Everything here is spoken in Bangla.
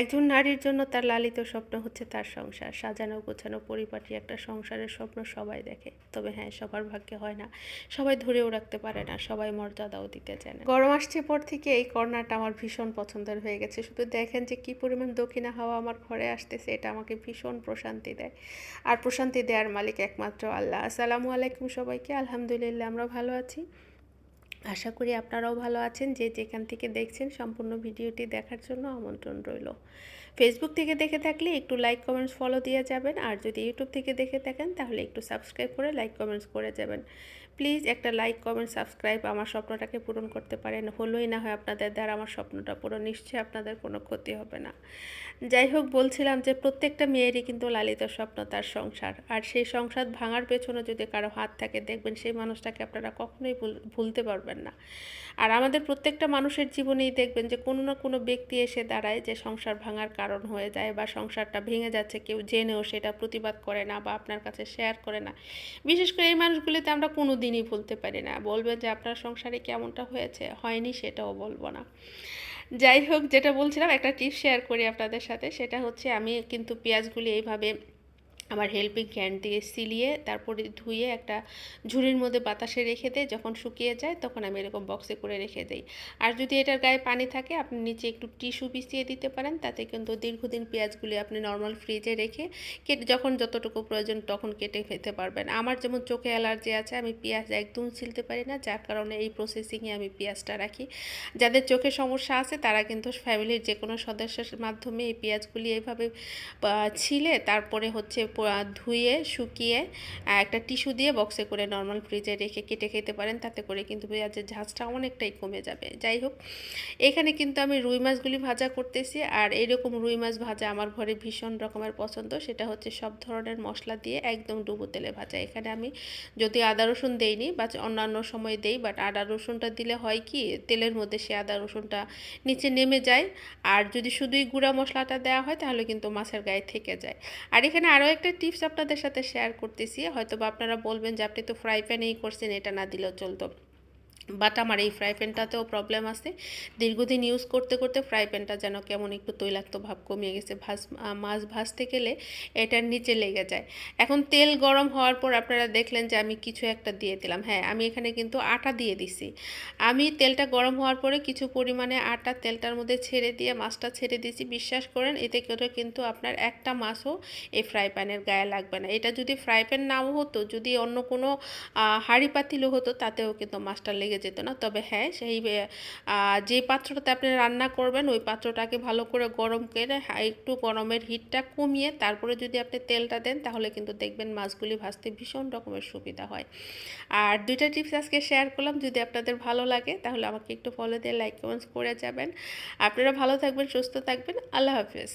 একজন নারীর জন্য তার লালিত স্বপ্ন হচ্ছে তার সংসার। সাজানো, গোছানো, পরিপাটি একটা সংসারের স্বপ্ন সবাই দেখে। তবে হ্যাঁ সবার ভাগ্যে হয় না। সবাই ধরেও রাখতে পারে না, সবাই মর্যাদাও দিতে চায় না গরম আসছে পর থেকে এই কর্নারটা আমার ভীষণ পছন্দের হয়ে গেছে। শুধু দেখেন যে কি পরিমাণ দক্ষিণা হাওয়া আমার ঘরে আসতেছে, এটা আমাকে ভীষণ প্রশান্তি দেয়। আর প্রশান্তি দেওয়ার মালিক একমাত্র আল্লাহ। আসসালামু আলাইকুম সবাইকে। আলহামদুলিল্লাহ, আমরা ভালো আছি। আশা করি আপনারাও ভালো আছেন যে যেখান থেকে দেখছেন সম্পূর্ণ ভিডিওটি দেখার জন্য আমন্ত্রণ রইল। ফেসবুক থেকে দেখে থাকলে একটু লাইক কমেন্টস ফলো দিয়ে যাবেন আর যদি ইউটিউব থেকে দেখে থাকেন তাহলে একটু সাবস্ক্রাইব করে লাইক কমেন্টস করে যাবেন। প্লিজ একটা লাইক কমেন্ট সাবস্ক্রাইব আমার স্বপ্নটাকে পূরণ করতে পারেন। হলোই না হয় আপনাদের দ্বারা আমার স্বপ্নটা পুরো নিশ্চয়ই আপনাদের কোনো ক্ষতি হবে না। যাই হোক, বলছিলাম যে প্রত্যেকটা মেয়েরই কিন্তু লালিত স্বপ্ন তার সংসার। আর সেই সংসার ভাঙার পেছনে যদি কারও হাত থাকে, দেখবেন সেই মানুষটাকে আপনারা কখনোই ভুল- ভুলতে পারবেন না। আর আমাদের প্রত্যেকটা মানুষের জীবনেই দেখবেন যে কোনো না কোনো ব্যক্তি এসে দাঁড়ায় যে সংসার ভাঙার কারণ হয়ে যায় বা সংসারটা ভেঙে যাচ্ছে, কেউ জেনেও সেটা প্রতিবাদ করে না বা আপনার কাছে শেয়ার করে না। বিশেষ করে এই মানুষগুলিতে আমরা কোনো দিনই ভুলতে পারি না। বলবেন যে আপনার সংসারে কেমনটা হয়েছে? হয়নি সেটাও বলব না। যাই হোক, যেটা বলছিলাম একটা টিপস শেয়ার করি আপনাদের সাথে, সেটা হচ্ছে আমি কিন্তু পেঁয়াজগুলি এইভাবে আমার হেল্পিং হ্যান্ড দিয়ে সিলিয়ে তারপরে ধুয়ে একটা ঝুড়ির মধ্যে বাতাসে রেখে দেয়। যখন শুকিয়ে যায় তখন আমি এরকম বক্সে করে রেখে দিই। আর যদি এটার গায়ে পানি থাকে, আপনি নিচে একটু টিস্যু বিছিয়ে দিতে পারেন। তাতে কিন্তু দীর্ঘদিন পেঁয়াজগুলি আপনি নর্মাল ফ্রিজে রেখে কেটে, যখন যতটুকু প্রয়োজন তখন কেটে খেতে পারবেন। আমার যেমন চোখে অ্যালার্জি আছে, আমি পেঁয়াজ একদম ছিলতে পারি না, যার কারণে এই প্রসেসিংয়ে আমি পেঁয়াজটা রাখি। যাদের চোখে সমস্যা আছে, তারা কিন্তু ফ্যামিলির যে কোনো সদস্যের মাধ্যমে এই পেঁয়াজগুলি এইভাবে ছিলে, তারপরে হচ্ছে ধুয়ে, শুকিয়ে একটা টিস্যু দিয়ে বক্সে করে নর্মাল ফ্রিজে রেখে কেটে খেতে পারেন, তাতে করে কিন্তু পেঁয়াজের ঝাঁজটা অনেকটাই কমে যাবে। যাই হোক, এখানে কিন্তু আমি রুই মাছগুলি ভাজা করতেছি আর এরকম রুই মাছ ভাজা আমার ঘরে ভীষণ রকমের পছন্দ। সেটা হচ্ছে সব ধরনের মশলা দিয়ে একদম ডুবো তেলে ভাজা। এখানে আমি যদি আদা রসুন দেইনি, বা অন্যান্য সময় দেই বাট আদা রসুনটা দিলে হয় কি, তেলের মধ্যে সে আদা রসুনটা নিচে নেমে যায়। আর যদি শুধুই গুঁড়া মশলাটা দেওয়া হয়, তাহলে কিন্তু মাছের গায়ে থেকে যায়। আর এখানে আরও একটা টিপস আপনাদের সাথে শেয়ার করতেছি। হয়তো বা আপনারা বলবেন যে, আপনি তো ফ্রাই প্যানেই করছেন, এটা না দিলেও চলতো। বাট আমার এই ফ্রাই প্যানটাতেও প্রবলেম আছে। দীর্ঘদিন ইউজ করতে করতে ফ্রাই প্যানটা যেন কেমন একটু তৈলাক্ত ভাব কমিয়ে গেছে। আহ, মাছ ভাজতে গেলে এটার নিচে লেগে যায়। এখন তেল গরম হওয়ার পর আপনারা দেখলেন যে আমি কিছু একটা দিয়ে দিলাম। হ্যাঁ আমি এখানে কিন্তু আটা দিয়ে দিছি। আমি তেলটা গরম হওয়ার পরে কিছু পরিমাণে আটা তেলটার মধ্যে ছেড়ে দিয়ে মাছটা ছেড়ে দিয়েছি বিশ্বাস করেন এতে করে কিন্তু আপনার একটা মাছও এই ফ্রাই প্যানের গায়ে লাগবে না। এটা যদি ফ্রাই প্যান নাও হতো যদি অন্য কোনো হাঁড়ি পাতিলও হতো তাতেও কিন্তু মাছটা লেগে যেত না। তবে হ্যাঁ সেই যে পাত্রটাতে আপনি রান্না করবেন, ওই পাত্রটাকে ভালো করে গরম করে একটু গরমের হিটটা কমিয়ে তারপরে যদি আপনি তেলটা দেন, তাহলে কিন্তু দেখবেন মাছগুলি ভাজতে ভীষণ রকমের সুবিধা হয়। আর দুইটা টিপস আজকে শেয়ার করলাম। যদি আপনাদের ভালো লাগে, তাহলে আমাকে একটু ফলো দিয়ে লাইক কমেন্টস করে যাবেন। আপনারা ভালো থাকবেন, সুস্থ থাকবেন। আল্লাহ হাফেজ।